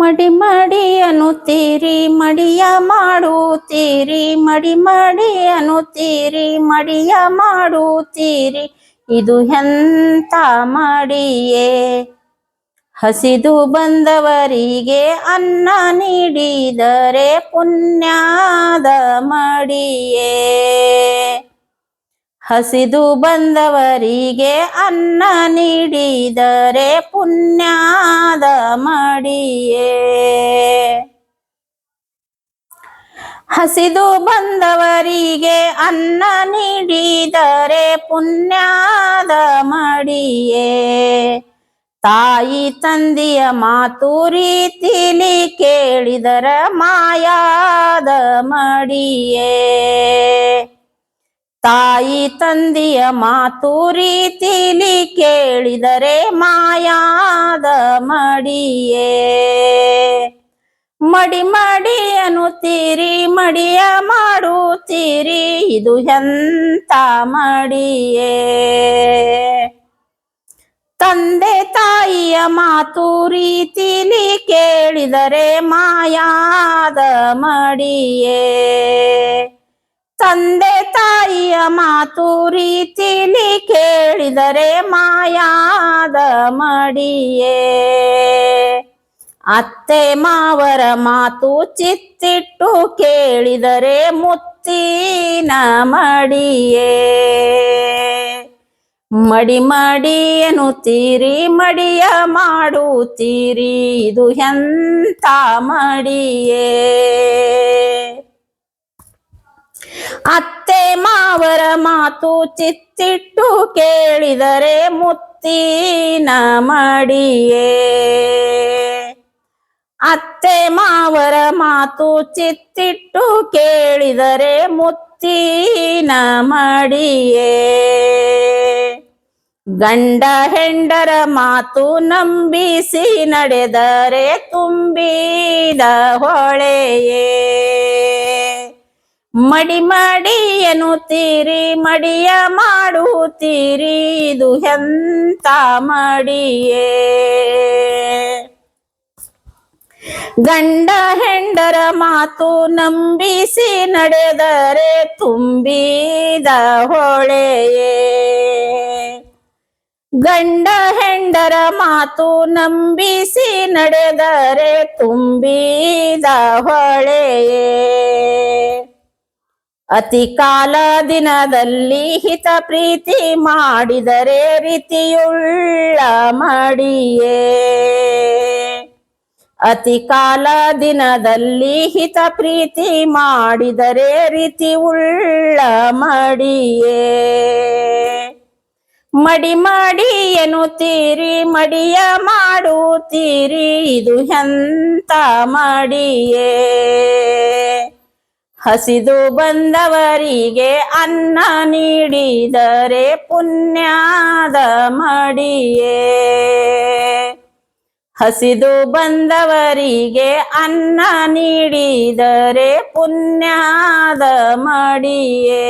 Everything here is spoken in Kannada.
ಮಡಿ ಮಡಿ ಅನ್ನುತ್ತೀರಿ ಮಡಿಯ ಮಾಡುತ್ತೀರಿ ಮಡಿ ಮಡಿ ಅನ್ನುತ್ತೀರಿ ಮಡಿಯ ಮಾಡುತ್ತೀರಿ ಇದು ಎಂತ ಮಡಿಯೇ? ಹಸಿದು ಬಂದವರಿಗೆ ಅನ್ನ ನೀಡಿದರೆ ಪುಣ್ಯದ ಮಡಿಯೇ? ಹಸಿದು ಬಂದವರಿಗೆ ಅನ್ನ ನೀಡಿದರೆ ಪುಣ್ಯದ ಮಡಿಯೇ. ಹಸಿದು ಬಂದವರಿಗೆ ಅನ್ನ ನೀಡಿದರೆ ಪುಣ್ಯದ ಮಡಿಯೇ. ತಾಯಿ ತಂದೆಯ ಮಾತು ರೀತಿಲಿ ಕೇಳಿದರ ಮಾಯಾದ ಮಡಿಯೇ. ತಾಯಿ ತಂದೆಯ ಮಾತು ರೀತಿಲಿ ಕೇಳಿದರೆ ಮಾಯಾದ ಮಡಿಯೇ. ಮಡಿ ಮಡಿ ಅನ್ನುತ್ತೀರಿ, ಮಡಿಯ ಮಾಡುತ್ತೀರಿ, ಇದು ಎಂತ ಮಡಿಯೇ. ತಂದೆ ತಾಯಿಯ ಮಾತು ರೀತಿಲಿ ಕೇಳಿದರೆ ಮಾಯಾದ ಮಡಿಯೇ. ತಂದೆ ಮಾತು ರೀತಿಲಿ ಕೇಳಿದರೆ ಮಾಯಾದ ಮಡಿಯೇ. ಅತ್ತೆ ಮಾವರ ಮಾತು ಚಿತ್ತಿಟ್ಟು ಕೇಳಿದರೆ ಮುತ್ತಿನ ಮಡಿಯೇ. ಮಡಿ ಮಡಿ ಎನ್ನುತ್ತೀರಿ, ಮಡಿಯ ಮಾಡುತ್ತೀರಿ, ಇದು ಎಂತ ಮಡಿಯೇ. ಅತ್ತೆ ಮಾವರ ಮಾತು ಚಿತ್ತಿಟ್ಟು ಕೇಳಿದರೆ ಮುತ್ತಿನ ಮಡಿಯೇ. ಅತ್ತೆ ಮಾವರ ಮಾತು ಚಿತ್ತಿಟ್ಟು ಕೇಳಿದರೆ ಮುತ್ತಿನ ಮಡಿಯೇ. ಗಂಡ ಹೆಂಡರ ಮಾತು ನಂಬಿಸಿ ನಡೆದರೆ ತುಂಬಿದ ಹೊಳೆಯೇ. ಮಡಿ ಮಾಡಿ ಎನ್ನುತ್ತೀರಿ, ಮಡಿಯ ಮಾಡುತ್ತೀರಿ, ಇದು ಎಂತ ಮಡಿಯೇ? ಗಂಡ ಹೆಂಡರ ಮಾತು ನಂಬಿಸಿ ನಡೆದರೆ ತುಂಬಿದ ಹೊಳೆಯೇ? ಗಂಡ ಹೆಂಡರ ಮಾತು ನಂಬಿಸಿ ನಡೆದರೆ ತುಂಬಿದ ಹೊಳೆಯೇ? ಅತಿ ಕಾಲ ದಿನದಲ್ಲಿ ಹಿತ ಪ್ರೀತಿ ಮಾಡಿದರೆ ರೀತಿಯುಳ್ಳ ಮಡಿಯೇ. ಅತಿ ಕಾಲ ದಿನದಲ್ಲಿ ಹಿತ ಪ್ರೀತಿ ಮಾಡಿದರೆ ರೀತಿ ಉಳ್ಳ ಮಡಿಯೇ. ಮಡಿ ಮಾಡಿ ಎನ್ನುತ್ತೀರಿ, ಮಡಿಯ ಮಾಡುತ್ತೀರಿ, ಇದು ಎಂತ ಮಡಿಯೇ. ಹಸಿದು ಬಂದವರಿಗೆ ಅನ್ನ ನೀಡಿದರೆ ಪುಣ್ಯದ ಮಡಿಯೇ. ಹಸಿದು ಬಂದವರಿಗೆ ಅನ್ನ ನೀಡಿದರೆ ಪುಣ್ಯದ ಮಡಿಯೇ.